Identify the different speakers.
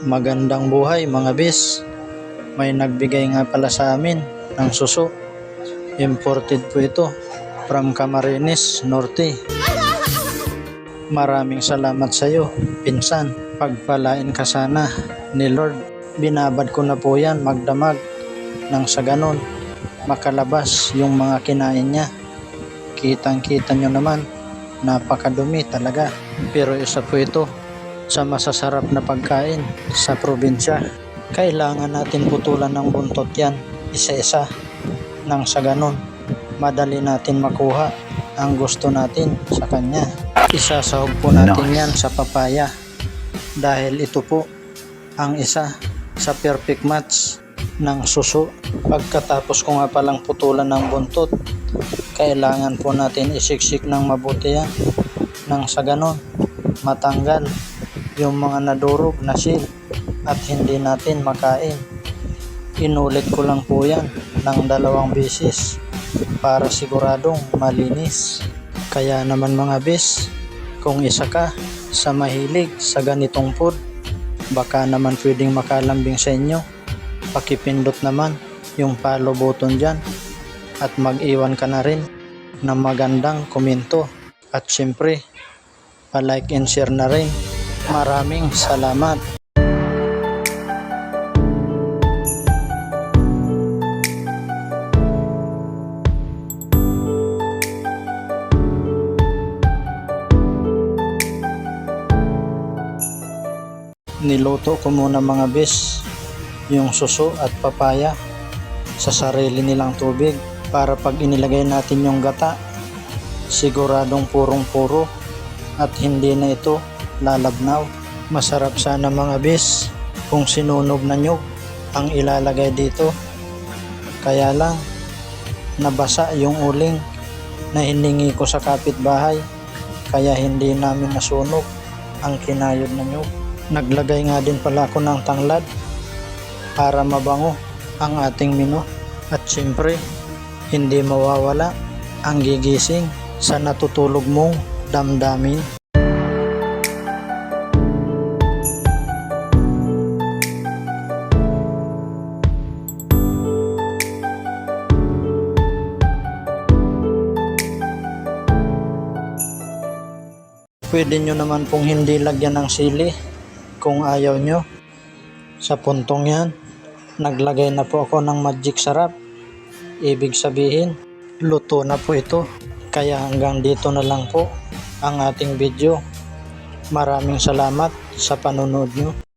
Speaker 1: Magandang buhay mga bis. May nagbigay nga pala sa amin ng suso. Imported po ito from Camarines Norte. Maraming salamat sa iyo, pinsan. Pagpalain ka sana ni Lord. Binabad ko na po yan magdamag nang sa ganon makalabas yung mga kinain niya. Kitang kita nyo naman, napakadumi talaga. Pero isa po ito sa masasarap na pagkain sa probinsya. Kailangan natin putulan ng buntot yan, isa-isa. Nang sa ganon, madali natin makuha ang gusto natin sa kanya. Isasahog po natin yan sa papaya dahil ito po ang isa sa perfect match ng suso. Pagkatapos ko nga palang putulan ng buntot, kailangan po natin isiksik ng mabuti yan. Nang sa ganon, matanggal yung mga nadurog na sil at hindi natin makain. Inulit ko lang po yan ng dalawang beses para siguradong malinis. Kaya naman mga bis, kung isa ka sa mahilig sa ganitong food, baka naman pwedeng makalambing sa inyo. Pakipindot naman yung follow button dyan at mag-iwan ka na rin ng magandang komento. At syempre, pa-like and share na rin. Maraming salamat. Niluto ko muna mga bis yung suso at papaya sa sarili nilang tubig para pag inilagay natin yung gata siguradong purong-puro at hindi na ito lalabnaw. Masarap sana mga bis kung sinunog na nyug ang ilalagay dito. Kaya lang nabasa yung uling na hiningi ko sa kapitbahay kaya hindi namin nasunog ang kinayod na nyug. Naglagay nga din pala ako ng tanglad para mabango ang ating menu. At siyempre, hindi mawawala ang gigising sa natutulog mong damdamin. Pwede nyo naman pong hindi lagyan ng sili kung ayaw nyo. Sa puntong yan, naglagay na po ako ng magic sarap. Ibig sabihin, luto na po ito. Kaya hanggang dito na lang po ang ating video. Maraming salamat sa panunod nyo.